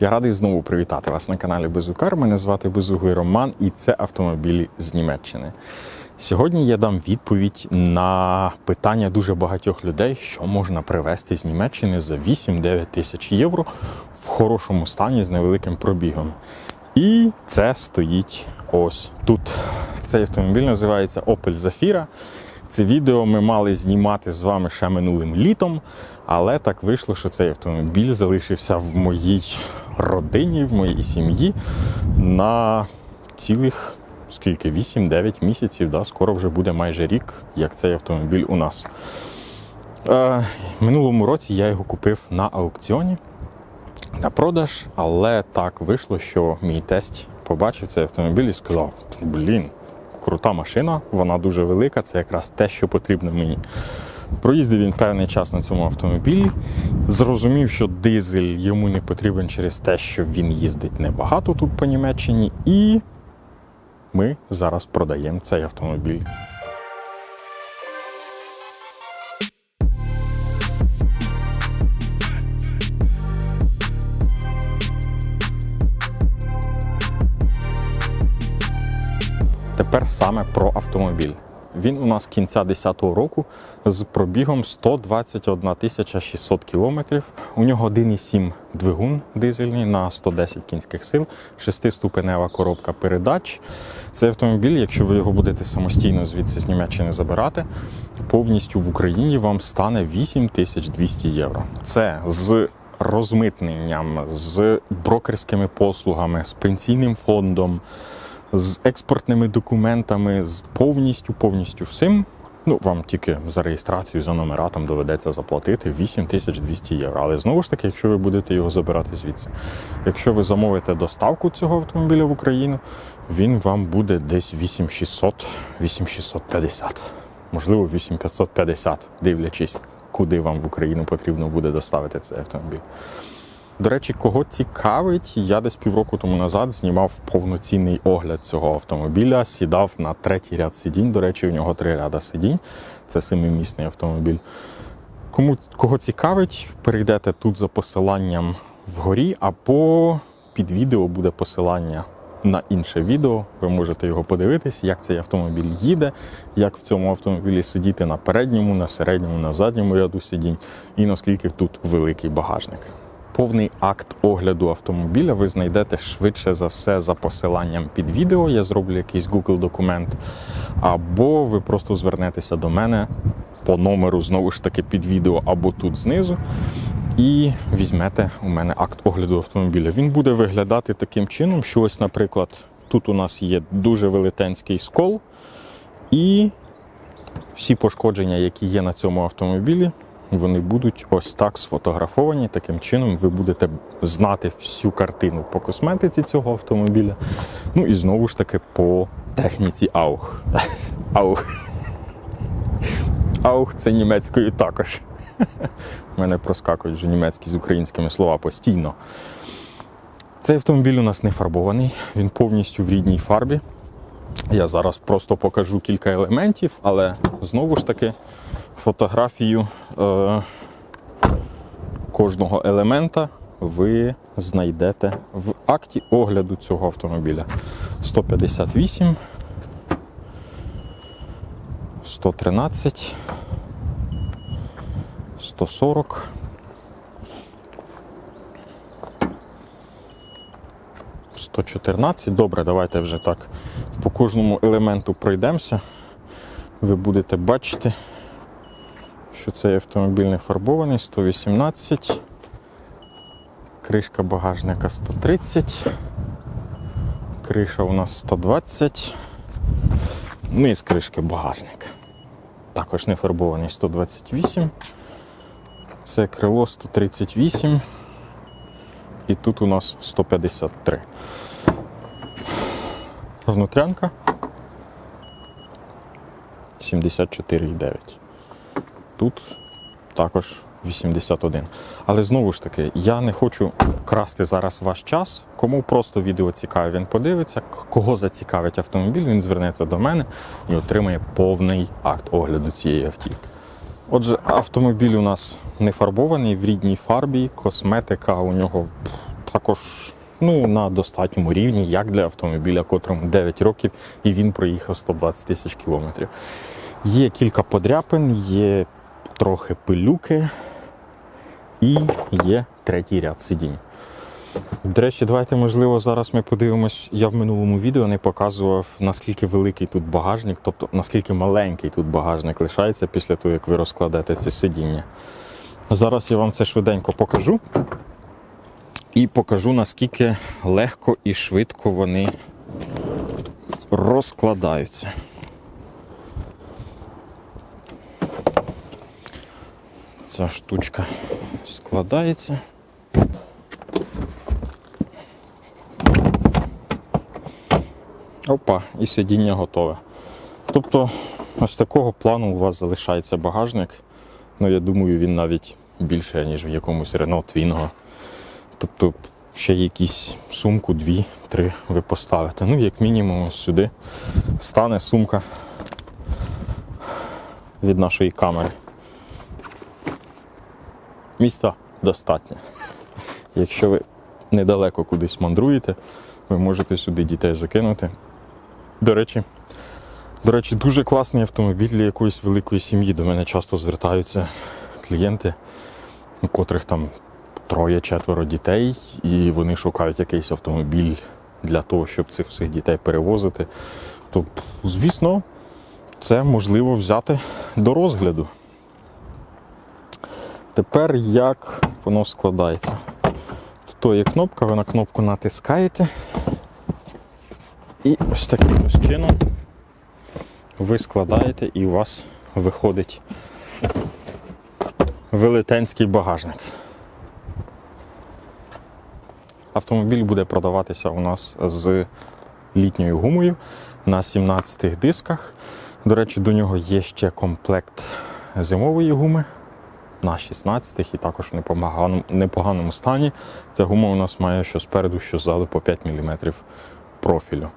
Я радий знову привітати вас на каналі Безукар. Мене звати Безуглий Роман, і це автомобілі з Німеччини. Сьогодні я дам відповідь на питання дуже багатьох людей, що можна привезти з Німеччини за 8-9 тисяч євро в хорошому стані з невеликим пробігом. І це стоїть ось тут. Цей автомобіль називається Opel Zafira. Це відео ми мали знімати з вами ще минулим літом, але так вийшло, що цей автомобіль залишився в моїй родині, в моїй сім'ї на цілих скільки? 8-9 місяців. Да? Скоро вже буде майже рік, як цей автомобіль у нас. Е, минулому році я його купив на аукціоні на продаж, але так вийшло, що мій тесть побачив цей автомобіль і сказав: блін, крута машина, вона дуже велика, це якраз те, що потрібно мені. Проїздив він певний час на цьому автомобілі. Зрозумів, що дизель йому не потрібен через те, що він їздить небагато тут по Німеччині, і ми зараз продаємо цей автомобіль. Тепер саме про автомобіль. Він у нас кінця 10-го року з пробігом 121 тисяча 600 кілометрів. У нього 1,7 двигун дизельний на 110 кінських сил, 6-ступенева коробка передач. Цей автомобіль, якщо ви його будете самостійно звідси з Німеччини забирати, повністю в Україні вам стане 8200 євро. Це з розмитненням, з брокерськими послугами, з пенсійним фондом з експортними документами, з повністю повністю всім. Ну, вам тільки за реєстрацію, за номера там доведеться заплатити 8200 євро. Але знову ж таки, якщо ви будете його забирати звідси, якщо ви замовите доставку цього автомобіля в Україну, він вам буде десь 8600, 8650, можливо, 8550, дивлячись, куди вам в Україну потрібно буде доставити цей автомобіль. До речі, кого цікавить, я десь півроку тому назад знімав повноцінний огляд цього автомобіля, сідав на третій ряд сидінь. До речі, у нього три ряда сидінь. Це семимісний автомобіль. Кому кого цікавить, перейдете тут за посиланням вгорі, або під відео буде посилання на інше відео. Ви можете його подивитись, як цей автомобіль їде, як в цьому автомобілі сидіти на передньому, на середньому, на задньому ряду сидінь, і наскільки тут великий багажник. Повний акт огляду автомобіля ви знайдете швидше за все за посиланням під відео. Я зроблю якийсь Google документ, або ви просто звернетеся до мене по номеру знову ж таки під відео або тут знизу. І візьмете у мене акт огляду автомобіля. Він буде виглядати таким чином, що ось, наприклад, тут у нас є дуже велетенський скол, і всі пошкодження, які є на цьому автомобілі, вони будуть ось так сфотографовані. Таким чином ви будете знати всю картину по косметиці цього автомобіля. Ну і знову ж таки по техніці аух. Аух. Аух це німецькою також. У мене проскакують вже німецькі з українськими слова постійно. Цей автомобіль у нас не фарбований, він повністю в рідній фарбі. Я зараз просто покажу кілька елементів, але знову ж таки фотографію е, кожного елемента ви знайдете в акті огляду цього автомобіля. 158, 113, 140. Сто чотирнадцять. Добре, давайте вже так по кожному елементу пройдемося. Ви будете бачити, що цей автомобіль не фарбований, 118, кришка багажника 130, криша у нас 120, низ кришки багажника. Також не фарбований 128. Це крило 138. І тут у нас 153. Внутрянка 74,9. Тут також 81. Але знову ж таки, я не хочу красти зараз ваш час. Кому просто відео цікаве, він подивиться. Кого зацікавить автомобіль, він звернеться до мене і отримає повний акт огляду цієї автівки. Отже, автомобіль у нас не фарбований в рідній фарбі, косметика у нього також ну, на достатньому рівні, як для автомобіля, котрому 9 років, і він проїхав 120 тисяч кілометрів. Є кілька подряпин, є трохи пилюки і є третій ряд сидінь. До речі, давайте, можливо, зараз ми подивимось. Я в минулому відео не показував, наскільки великий тут багажник, тобто наскільки маленький тут багажник лишається після того, як ви розкладете це сидіння. Зараз я вам це швиденько покажу. І покажу, наскільки легко і швидко вони розкладаються. Ця штучка складається. Опа, і сидіння готове. Тобто, ось такого плану у вас залишається багажник. Ну, я думаю, він навіть більше, ніж в якомусь Renault Twingo. Тобто, ще якісь сумку, дві, три ви поставите. Ну, як мінімум, ось сюди стане сумка від нашої камери. Місця достатньо. Якщо ви недалеко кудись мандруєте, ви можете сюди дітей закинути. До речі, до речі, дуже класний автомобіль для якоїсь великої сім'ї. До мене часто звертаються клієнти, у котрих там троє-четверо дітей, і вони шукають якийсь автомобіль для того, щоб цих всіх дітей перевозити. То, звісно, це можливо взяти до розгляду. Тепер як воно складається? То є кнопка, ви на кнопку натискаєте. І ось таким ось чином ви складаєте і у вас виходить велетенський багажник. Автомобіль буде продаватися у нас з літньою гумою на 17 дисках. До речі, до нього є ще комплект зимової гуми на 16-х і також в непоганому, стані. Ця гума у нас має що спереду, що ззаду по 5 мм профілю.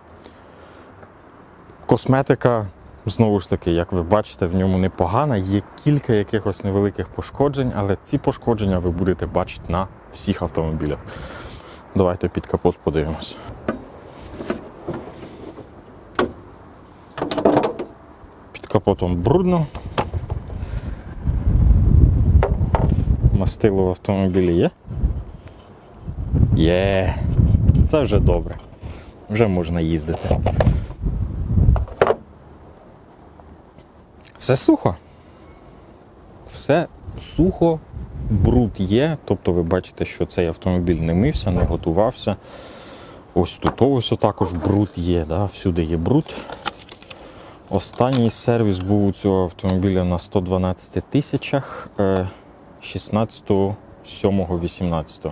Косметика, знову ж таки, як ви бачите, в ньому непогана. Є кілька якихось невеликих пошкоджень, але ці пошкодження ви будете бачити на всіх автомобілях. Давайте під капот подивимось. Під капотом брудно. Мастило в автомобілі є? Є, це вже добре. Вже можна їздити. Все сухо. Все сухо, бруд є. Тобто ви бачите, що цей автомобіль не мився, не готувався. Ось тут ось також бруд є, да? всюди є бруд. Останній сервіс був у цього автомобіля на 112 тисячах 16.07.18.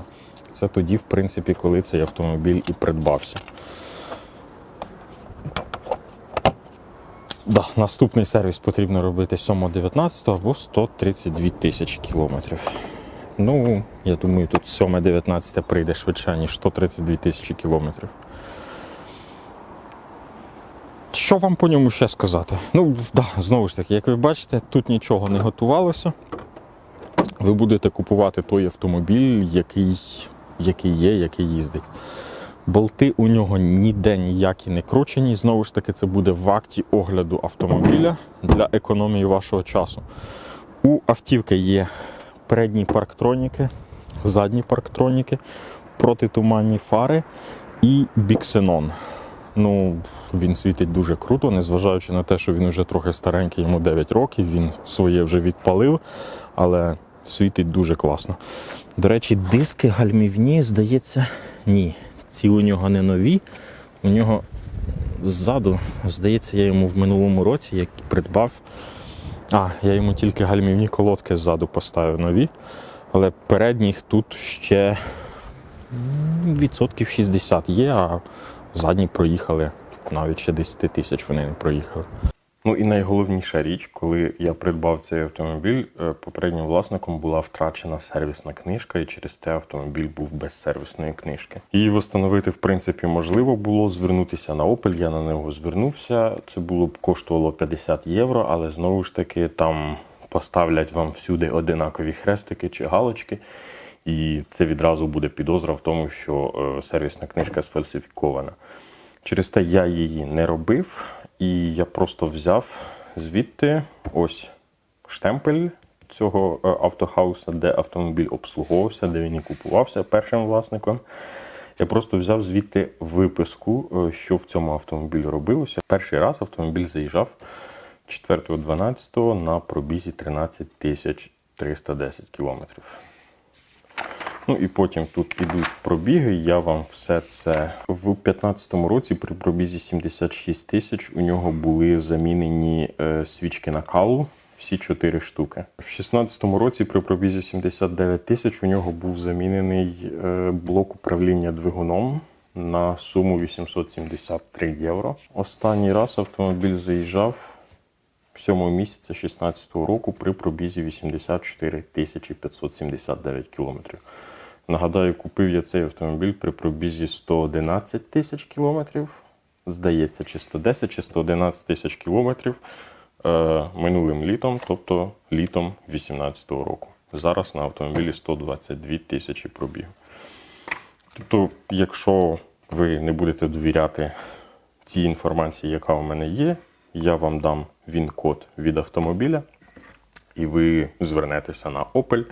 Це тоді, в принципі, коли цей автомобіль і придбався. Да, наступний сервіс потрібно робити 7.19 або 132 тисячі кілометрів. Ну, я думаю, тут 7.19 прийде швидше, ніж 132 тисячі кілометрів. Що вам по ньому ще сказати? Ну, да, знову ж таки, як ви бачите, тут нічого не готувалося. Ви будете купувати той автомобіль, який, який є, який їздить. Болти у нього ніде ніякі не кручені. Знову ж таки, це буде в акті огляду автомобіля для економії вашого часу. У автівки є передні парктроніки, задні парктроніки, протитуманні фари і біксенон. Ну, він світить дуже круто, незважаючи на те, що він вже трохи старенький, йому 9 років, він своє вже відпалив, але світить дуже класно. До речі, диски гальмівні, здається, ні. Ці у нього не нові. У нього ззаду, здається, я йому в минулому році як придбав. А, я йому тільки гальмівні колодки ззаду поставив нові. Але передніх тут ще відсотків 60 є, а задні проїхали навіть ще 10 тисяч вони не проїхали. Ну і найголовніша річ, коли я придбав цей автомобіль, е, попереднім власником була втрачена сервісна книжка, і через те автомобіль був без сервісної книжки. Її встановити, в принципі, можливо було звернутися на Opel. Я на нього звернувся. Це було б коштувало 50 євро, але знову ж таки там поставлять вам всюди одинакові хрестики чи галочки. і це відразу буде підозра в тому, що е, сервісна книжка сфальсифікована. Через те я її не робив, і я просто взяв звідти ось штемпель цього е, автохауса, де автомобіль обслуговувався, де він і купувався першим власником. Я просто взяв звідти виписку, е, що в цьому автомобілі робилося. Перший раз автомобіль заїжджав 4.12 на пробізі 13 тисяч 310 кілометрів. Ну і потім тут ідуть пробіги. Я вам все це в 2015 році при пробізі 76 тисяч у нього були замінені е, свічки накалу. Всі чотири штуки. В 2016 році при пробізі 79 тисяч у нього був замінений е, блок управління двигуном на суму 873 євро. Останній раз автомобіль заїжджав 7 місяця 2016 року при пробізі 84 тисячі 579 кілометрів. Нагадаю, купив я цей автомобіль при пробізі 111 тисяч кілометрів. Здається, чи 110, чи 111 тисяч кілометрів е, минулим літом, тобто літом 2018 року. Зараз на автомобілі 122 тисячі пробіг. Тобто, якщо ви не будете довіряти цій інформації, яка у мене є, я вам дам він-код від автомобіля, і ви звернетеся на Opel,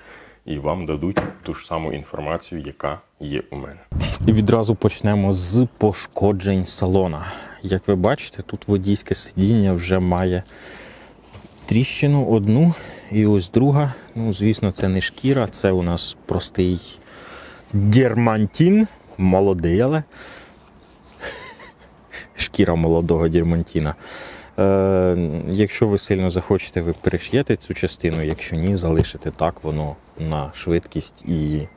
і вам дадуть ту ж саму інформацію, яка є у мене. І відразу почнемо з пошкоджень салона. Як ви бачите, тут водійське сидіння вже має тріщину одну, і ось друга. Ну, звісно, це не шкіра, це у нас простий дермантин, молодий, але шкіра молодого дермантіна. Е, якщо ви сильно захочете, ви переш'єте цю частину, якщо ні, залишите так, воно на швидкість і,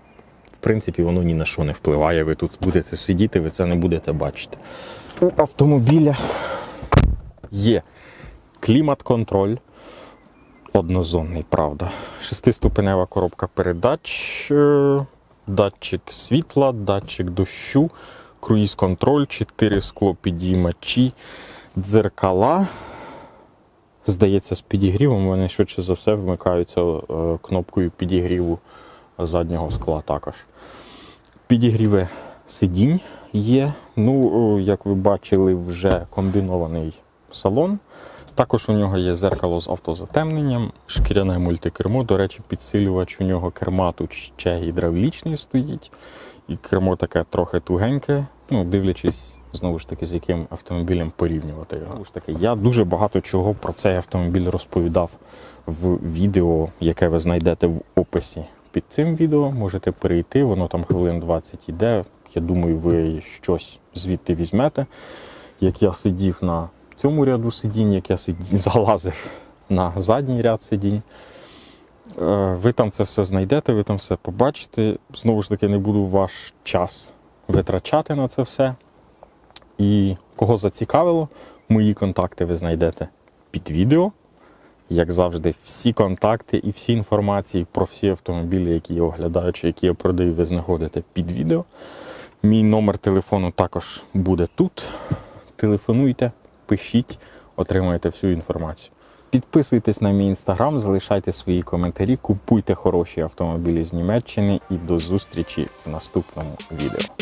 в принципі, воно ні на що не впливає. Ви тут будете сидіти, ви це не будете бачити. У автомобіля є клімат-контроль. Однозонний, правда. Шестиступенева коробка передач, е, датчик світла, датчик дощу, круїз-контроль, 4 склопідіймачі, дзеркала. Здається, з підігрівом вони швидше за все вмикаються е, кнопкою підігріву заднього скла також. Підігріве сидінь є. Ну, як ви бачили, вже комбінований салон. Також у нього є зеркало з автозатемненням, шкіряне мультикермо. До речі, підсилювач у нього керма ще гідравлічний стоїть. І кермо таке трохи тугеньке, ну, дивлячись, знову ж таки, з яким автомобілем порівнювати його. Ж таки, я дуже багато чого про цей автомобіль розповідав в відео, яке ви знайдете в описі під цим відео. Можете перейти, воно там хвилин 20 іде. Я думаю, ви щось звідти візьмете. Як я сидів на цьому ряду сидінь, як я сидів, залазив на задній ряд сидінь. Е, Ви там це все знайдете, ви там все побачите. Знову ж таки, не буду ваш час витрачати на це все. І кого зацікавило, мої контакти ви знайдете під відео. Як завжди, всі контакти і всі інформації про всі автомобілі, які я оглядаю, чи які я продаю, ви знаходите під відео. Мій номер телефону також буде тут. Телефонуйте, пишіть, отримаєте всю інформацію. Підписуйтесь на мій інстаграм, залишайте свої коментарі, купуйте хороші автомобілі з Німеччини і до зустрічі в наступному відео.